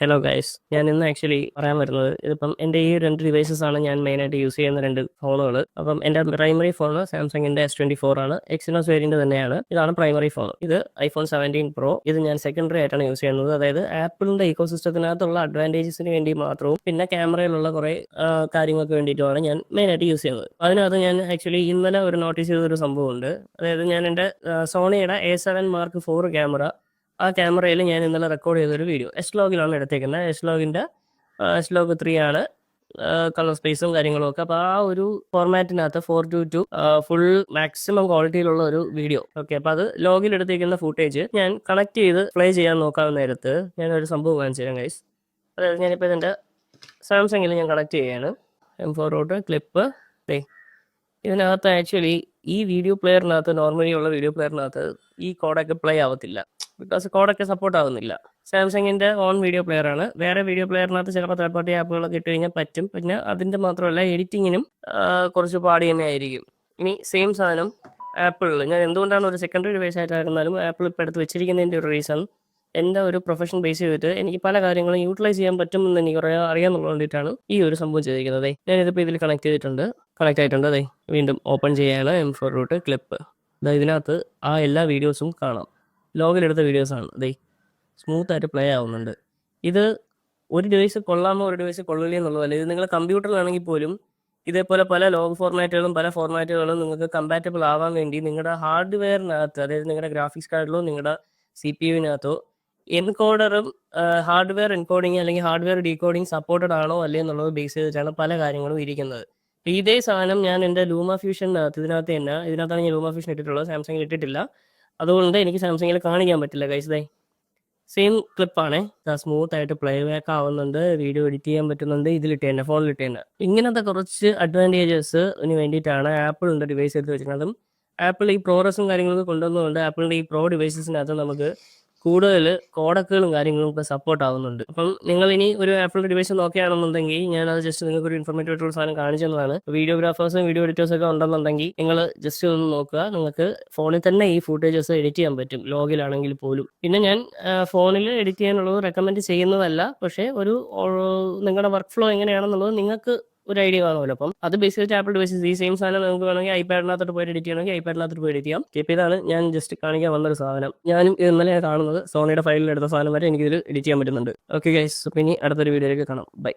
Hello guys ഞാൻ ഇന്ന് actually പറയാൻ വരുന്നത് ഇതിപ്പം എന്റെ ഈ രണ്ട് ഡിവൈസസ് ആണ് ഞാൻ മെയിൻ ആയിട്ട് യൂസ് ചെയ്യുന്ന രണ്ട് ഫോണുകൾ അപ്പം എന്റെ പ്രൈമറി ഫോൺ സാംസങ്ങിന്റെ എസ് ട്വന്റി ഫോർ ആണ്. എക്സിനോസ് വേരിയന്റ് തന്നെയാണ്. ഇതാണ് പ്രൈമറി ഫോൺ ഇത് ഐഫോൺ സെവന്റീൻ പ്രോ ഇത് ഞാൻ സെക്കൻഡറി ആയിട്ടാണ് യൂസ് ചെയ്യുന്നത്. അതായത് ആപ്പിളിന്റെ ഇക്കോ സിസ്റ്റത്തിനകത്തുള്ള അഡ്വാന്റേജസിന് വേണ്ടി മാത്രവും പിന്നെ ക്യാമറയിലുള്ള കുറേ കാര്യങ്ങൾക്ക് വേണ്ടിയിട്ടുമാണ് ഞാൻ മെയിൻ ആയിട്ട് യൂസ് ചെയ്യുന്നത്. അതിനകത്ത് ഞാൻ ആക്ച്വലി ഇന്നലെ ഒരു നോട്ടീസ് ചെയ്തൊരു സംഭവമുണ്ട്. അതായത് ഞാൻ എന്റെ സോണിയുടെ A seven Mark four camera ആ ക്യാമറയിൽ ഞാൻ ഇന്നലെ റെക്കോർഡ് ചെയ്തൊരു വീഡിയോ എസ് ലോഗിലാണ് എടുത്തേക്കുന്നത്. എസ് ലോഗിന്റെ എസ് ലോഗ് ത്രീ ആണ്. കളർ സ്പേസും കാര്യങ്ങളും ഒക്കെ. അപ്പോൾ ആ ഒരു ഫോർമാറ്റിനകത്ത് four two two full maximum ക്വാളിറ്റിയിലുള്ള ഒരു വീഡിയോ ഓക്കെ അപ്പോൾ അത് ലോഗിൽ എടുത്തേക്കുന്ന ഫുട്ടേജ് ഞാൻ കണക്ട് ചെയ്ത് പ്ലേ ചെയ്യാൻ നോക്കാവുന്ന നേരത്ത് ഞാൻ ഒരു സംഭവം കാണിച്ചു തരാം ഗൈസ് അതായത് ഞാനിപ്പോൾ ഇതിന്റെ സാംസങ്ങിൽ ഞാൻ കണക്ട് ചെയ്യാണ്. എം ഫോർ റോട്ട് ക്ലിപ്പ് ഇതിനകത്ത് ആക്ച്വലി ഈ വീഡിയോ പ്ലെയറിനകത്ത് നോർമലി ഉള്ള വീഡിയോ പ്ലെയറിനകത്ത് ഈ കോഡൊക്കെ പ്ലേ ആവത്തില്ല. ബിക്കോസ് കോഡൊക്കെ സപ്പോർട്ട് ആവുന്നില്ല. സാംസങ്ങിന്റെ ഓൺ വീഡിയോ പ്ലെയർ ആണ്. വേറെ വീഡിയോ പ്ലെയറിനകത്ത് ചിലപ്പോൾ തേർഡ് പാർട്ടി ആപ്പുകളൊക്കെ ഇട്ട് കഴിഞ്ഞാൽ പറ്റും. പിന്നെ അതിന്റെ മാത്രമല്ല എഡിറ്റിങ്ങിനും കുറച്ച് പാടി തന്നെ ആയിരിക്കും. ഇനി സെയിം സാധനം ആപ്പിളിൽ ഞാൻ എന്തുകൊണ്ടാണ് ഒരു സെക്കൻഡറി ഡിവൈസ് ആയിട്ടായിരുന്നാലും ആപ്പിൾ ഇപ്പോൾ എടുത്ത് വെച്ചിരിക്കുന്നതിന്റെ ഒരു റീസൺ എന്റെ ഒരു പ്രൊഫഷൻ ബേസ് ചെയ്തിട്ട് എനിക്ക് പല കാര്യങ്ങളും യൂട്ടിലൈസ് ചെയ്യാൻ പറ്റുമെന്ന് എനിക്ക് അറിയാമെന്നുള്ള വേണ്ടിയിട്ടാണ് ഈ ഒരു സംഭവം ചെയ്തിരിക്കുന്നത്. ഞാനിതിപ്പോൾ ഇതിൽ കണക്ട് ചെയ്തിട്ടുണ്ട്. കണക്ട് ആയിട്ടുണ്ട്. അതെ വീണ്ടും ഓപ്പൺ ചെയ്യാണ് എം ഫോർ റൂട്ട് ക്ലിപ്പ് അതായത് ഇതിനകത്ത് ആ എല്ലാ വീഡിയോസും കാണാം. ലോഗിലെടുത്ത വീഡിയോസാണ് അതെ സ്മൂത്ത് ആയിട്ട് പ്ലേ ആവുന്നുണ്ട്. ഇത് ഒരു ഡിവൈസ് കൊള്ളാമോ ഒരു ഡിവൈസ് കൊള്ളില്ല എന്നുള്ളതല്ല. ഇത് നിങ്ങൾ കമ്പ്യൂട്ടറിലാണെങ്കിൽ പോലും ഇതേപോലെ പല ലോഗ് ഫോർമാറ്റുകളും പല ഫോർമാറ്റുകളും നിങ്ങൾക്ക് കമ്പാറ്റബിൾ ആവാൻ വേണ്ടി നിങ്ങളുടെ ഹാർഡ്വെയറിനകത്ത് അതായത് നിങ്ങളുടെ ഗ്രാഫിക്സ് കാർഡിലോ നിങ്ങളുടെ സി പി യുവിനകത്തോ എൻകോഡറും ഹാർഡ്വെയർ എൻകോഡിങ് അല്ലെങ്കിൽ ഹാർഡ്വെയർ ഡീകോഡിങ് സപ്പോർട്ടഡ് ആണോ അല്ലേ എന്നുള്ളത് ബേസ് ചെയ്തിട്ടാണ് പല കാര്യങ്ങളും ഇരിക്കുന്നത്. ഇതേ സാധനം ഞാൻ എന്റെ ലൂമ ഫ്യൂഷൻ ഇതിനകത്ത് തന്നെ ഇതിനകത്താണ് ഞാൻ ലൂമ ഫ്യൂഷൻ ഇട്ടിട്ടുള്ളത്. സാംസങ്ങിൽ ഇട്ടിട്ടില്ല. അതുകൊണ്ട് എനിക്ക് സാംസങ്ങിൽ കാണിക്കാൻ പറ്റില്ല ഗൈസ് ദേ സെയിം ക്ലിപ്പാണ് സ്മൂത്ത് ആയിട്ട് പ്ലേ ബാക്ക് ആവുന്നുണ്ട്. വീഡിയോ എഡിറ്റ് ചെയ്യാൻ പറ്റുന്നുണ്ട്. ഇതിലിട്ട് തന്നെ ഫോണിലിട്ട് തന്നെ. ഇങ്ങനത്തെ കുറച്ച് അഡ്വാന്റേജസ് വേണ്ടിയിട്ടാണ് ആപ്പിളിന്റെ ഡിവൈസ് എടുത്ത് വെച്ചിരുന്നതും ആപ്പിൾ ഈ പ്രോറസും കാര്യങ്ങളൊക്കെ കൊണ്ടുവന്നുകൊണ്ട് ആപ്പിളിന്റെ ഈ പ്രോ ഡിവൈസസിനകത്ത് നമുക്ക് കൂടുതൽ കോഡക്കുകളും കാര്യങ്ങളും ഒക്കെ സപ്പോർട്ട് ആവുന്നുണ്ട്. അപ്പം നിങ്ങൾ ഇനി ഒരു ആപ്പിൾ ഡിവൈസ് നോക്കുകയാണെന്നുണ്ടെങ്കിൽ ഞാൻ അത് ജസ്റ്റ് നിങ്ങൾക്ക് ഒരു ഇൻഫോർമേറ്റീവ് ആയിട്ടുള്ള സാധനം കാണിച്ചതാണ് വീഡിയോഗ്രാഫേഴ്സും വീഡിയോ എഡിറ്റേഴ്സ് ഒക്കെ ഉണ്ടെന്നുണ്ടെങ്കിൽ നിങ്ങൾ ജസ്റ്റ് ഒന്ന് നോക്കുക. നിങ്ങൾക്ക് ഫോണിൽ തന്നെ ഈ ഫുട്ടേജസ് എഡിറ്റ് ചെയ്യാൻ പറ്റും. ലോഗിലാണെങ്കിൽ പോലും. പിന്നെ ഞാൻ ഫോണിൽ എഡിറ്റ് ചെയ്യാനുള്ളത് റെക്കമെൻഡ് ചെയ്യുന്നതല്ല. പക്ഷേ ഒരു നിങ്ങളുടെ വർക്ക് ഫ്ലോ എങ്ങനെയാണെന്നുള്ളത് നിങ്ങൾക്ക് ഒരു ഐഡിയ കാണുമല്ലോ. അപ്പം അത് ബേസ് ചെയ്തിട്ട് ആപ്പിൾ ഡിവൈസസ് ഈ സെയിം സാധനം നമുക്ക് വേണമെങ്കിൽ ഐപാഡിനകത്തോട്ട് പോയി എഡിറ്റ് ചെയ്യണമെങ്കിൽ ഐപാഡിനകത്തോട്ട് പോയി എഡിറ്റ് ചെയ്യാം. ഇപ്പം ഇതാണ്. ഞാൻ ജസ്റ്റ് കാണിക്കാൻ വന്നൊരു സാധനം. ഞാനും ഇന്നലെ കാണുന്നത് സോണിയുടെ ഫയലിൽ എടുത്ത സാധനം വരെ എനിക്കിതിൽ എഡിറ്റ് ചെയ്യാൻ പറ്റുന്നുണ്ട്. ഓക്കെ ഗൈസ് അപ്പം ഇനി അടുത്തൊരു വീഡിയോയിലേക്ക് കാണാം. ബൈ